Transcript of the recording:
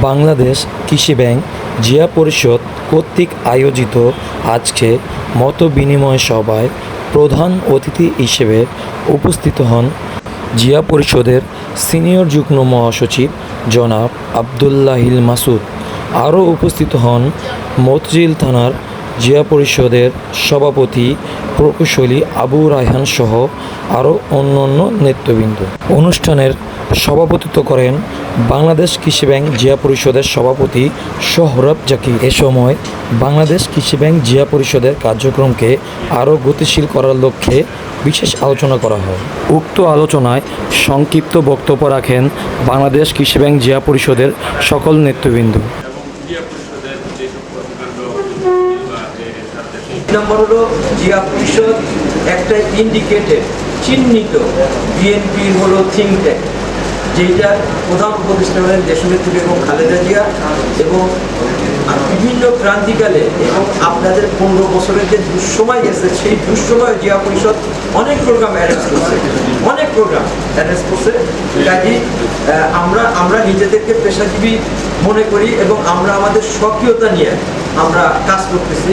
বাংলাদেশ কৃষি ব্যাংক জিয়া পরিষদ কর্তৃক আয়োজিত আজকে মত বিনিময় সভায় প্রধান অতিথি হিসেবে উপস্থিত হন জিয়া পরিষদের সিনিয়র যুগ্ম মহাসচিব জনাব আবদুল্লাহিল মাসুদ। আরও উপস্থিত হন মতঝিল থানার জিয়া পরিষদের সভাপতি প্রকৌশলী আবু রায়হান সহ আরও অন্যান্য নেতৃবৃন্দ। অনুষ্ঠানের সভাপতিত্ব করেন বাংলাদেশ কৃষি ব্যাংক জিয়া পরিষদের সভাপতি সোহরব জাকির। এ সময় বাংলাদেশ কৃষি ব্যাংক জিয়া পরিষদের কার্যক্রমকে আরও গতিশীল করার লক্ষ্যে বিশেষ আলোচনা করা হয়। উক্ত আলোচনায় সংক্ষিপ্ত বক্তব্য রাখেন বাংলাদেশ কৃষি ব্যাংক জিয়া পরিষদের সকল নেতৃবৃন্দ। নম্বর হলো জিয়া পরিষদ একটা ইন্ডিকেটেড চিহ্নিত বিএনপির হলো থিঙ্ক ট্যাঙ্ক যেটার প্রধান উপদেষ্টা হলেন দেশনেত্রী এবং খালেদা জিয়া এবং বিভিন্ন ক্রান্তিকালে এবং আপনাদের পনেরো বছরের যে দুঃসময় গেছে, সেই দুঃসময় জিয়া পরিষদ অনেক প্রোগ্রাম অ্যারেঞ্জ করছে, অনেক প্রোগ্রাম অ্যারেঞ্জ করছে। কাজী আমরা আমরা নিজেদেরকে পেশাজীবী মনে করি এবং আমরা আমাদের স্বকীয়তা নিয়ে আমরা কাজ করতেছি।